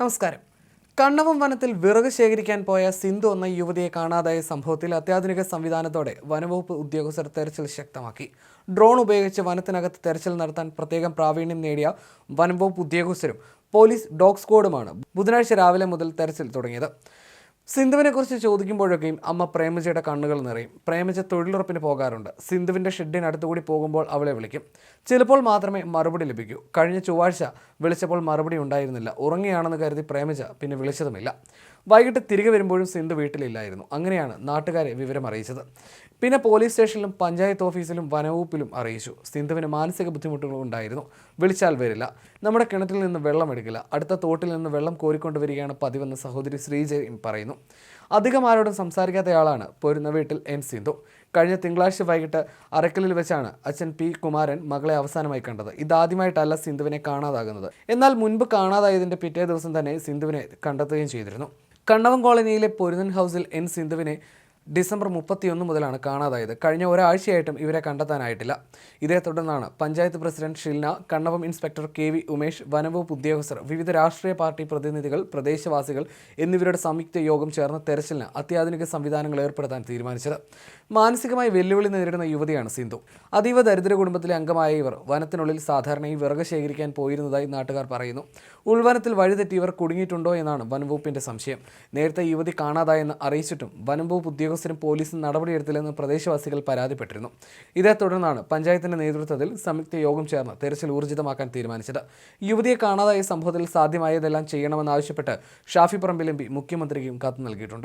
നമസ്കാരം. കണ്ണവം വനത്തിൽ വിറക് ശേഖരിക്കാൻ പോയ സിന്ധു എന്ന യുവതിയെ കാണാതായ സംഭവത്തിൽ അത്യാധുനിക സംവിധാനത്തോടെ വനവകുപ്പ് ഉദ്യോഗസ്ഥർ തെരച്ചിൽ ശക്തമാക്കി. ഡ്രോൺ ഉപയോഗിച്ച് വനത്തിനകത്ത് തെരച്ചിൽ നടത്താൻ പ്രത്യേകം പ്രാവീണ്യം നേടിയ വനംവകുപ്പ് ഉദ്യോഗസ്ഥരും പോലീസ് ഡോഗ് സ്ക്വാഡുമാണ് ബുധനാഴ്ച രാവിലെ മുതൽ തെരച്ചിൽ തുടങ്ങിയത്. സിന്ധുവിനെ കുറിച്ച് ചോദിക്കുമ്പോഴൊക്കെയും അമ്മ പ്രേമജയുടെ കണ്ണുകൾ നിറയും. പ്രേമജ തൊഴിലുറപ്പിന് പോകാറുണ്ട്. സിന്ധുവിന്റെ ഷെഡിനടുത്തുകൂടി പോകുമ്പോൾ അവളെ വിളിക്കും. ചിലപ്പോൾ മാത്രമേ മറുപടി ലഭിക്കൂ. കഴിഞ്ഞ ചൊവ്വാഴ്ച വിളിച്ചപ്പോൾ മറുപടി ഉണ്ടായിരുന്നില്ല. ഉറങ്ങിയാണെന്ന് കരുതി പ്രേമജ പിന്നെ വിളിച്ചതുമില്ല. വൈകിട്ട് തിരികെ വരുമ്പോഴും സിന്ധു വീട്ടിലില്ലായിരുന്നു. അങ്ങനെയാണ് നാട്ടുകാരെ വിവരം അറിയിച്ചത് പിന്നെ പോലീസ് സ്റ്റേഷനിലും പഞ്ചായത്ത് ഓഫീസിലും വനവകുപ്പിലും അറിയിച്ചു. സിന്ധുവിന് മാനസിക ബുദ്ധിമുട്ടുകൾ ഉണ്ടായിരുന്നു. വിളിച്ചാൽ വരില്ല. നമ്മുടെ കിണറ്റിൽ നിന്ന് വെള്ളം എടുക്കില്ല. അടുത്ത തോട്ടിൽ നിന്ന് വെള്ളം കോരിക്കൊണ്ടുവരികയാണ് പതിവെന്ന് സഹോദരി ശ്രീജയൻ പറയുന്നു. അധികം ആരോടും സംസാരിക്കാത്തയാളാണ് പോരുന്ന വീട്ടിൽ എൻ സിന്ധു. കഴിഞ്ഞ തിങ്കളാഴ്ച വൈകിട്ട് അരക്കലിൽ വെച്ചാണ് അച്ഛൻ പി കുമാരൻ മകളെ അവസാനമായി കണ്ടത്. ഇതാദ്യമായിട്ടല്ല സിന്ധുവിനെ കാണാതാകുന്നത്. എന്നാൽ മുൻപ് കാണാതായതിന്റെ പിറ്റേ ദിവസം തന്നെ സിന്ധുവിനെ കണ്ടെത്തുകയും ചെയ്തിരുന്നു. കണ്ണവം കോളനിയിലെ പൊരുന്നൻ ഹൗസിൽ എൻ സിന്ധുവിനെ ഡിസംബർ മുപ്പത്തിയൊന്ന് മുതലാണ് കാണാതായത്. കഴിഞ്ഞ ഒരാഴ്ചയായിട്ടും ഇവരെ കണ്ടെത്താനായിട്ടില്ല. ഇതേ തുടർന്നാണ് panchayat president Shilna Kannavam inspector K V Umesh വനംവകുപ്പ് ഉദ്യോഗസ്ഥർ വിവിധ രാഷ്ട്രീയ പാർട്ടി പ്രതിനിധികൾ പ്രദേശവാസികൾ എന്നിവരുടെ സംയുക്ത യോഗം ചേർന്ന് തെരച്ചിലിന് അത്യാധുനിക സംവിധാനങ്ങൾ ഏർപ്പെടുത്താൻ തീരുമാനിച്ചത്. മാനസികമായി വെല്ലുവിളി നേരിടുന്ന യുവതിയാണ് സിന്ധു. അതീവ ദരിദ്ര കുടുംബത്തിലെ അംഗമായ ഇവർ വനത്തിനുള്ളിൽ സാധാരണയായി വിറക് ശേഖരിക്കാൻ പോയിരുന്നതായി നാട്ടുകാർ പറയുന്നു. ഉൾവനത്തിൽ വഴിതെറ്റി ഇവർ കുടുങ്ങിയിട്ടുണ്ടോ എന്നാണ് വനംവകുപ്പിന്റെ സംശയം. നേരത്തെ യുവതി കാണാതായെന്ന് അറിയിച്ചിട്ടും വനംവകുപ്പ് ഉദ്യോഗസ്ഥരും പോലീസും നടപടിയെടുത്തില്ലെന്ന് പ്രദേശവാസികൾ പരാതിപ്പെട്ടിരുന്നു. ഇതേ തുടർന്നാണ് പഞ്ചായത്തിന്റെ നേതൃത്വത്തിൽ സംയുക്ത യോഗം ചേർന്ന് തെരച്ചിൽ ഊർജിതമാക്കാൻ തീരുമാനിച്ചത്. യുവതിയെ കാണാതായ സംഭവത്തിൽ സാധ്യമായതെല്ലാം ചെയ്യണമെന്നാവശ്യപ്പെട്ട് ഷാഫി പറമ്പിൽ എം മുഖ്യമന്ത്രിക്കും കത്ത് നൽകിയിട്ടുണ്ട്.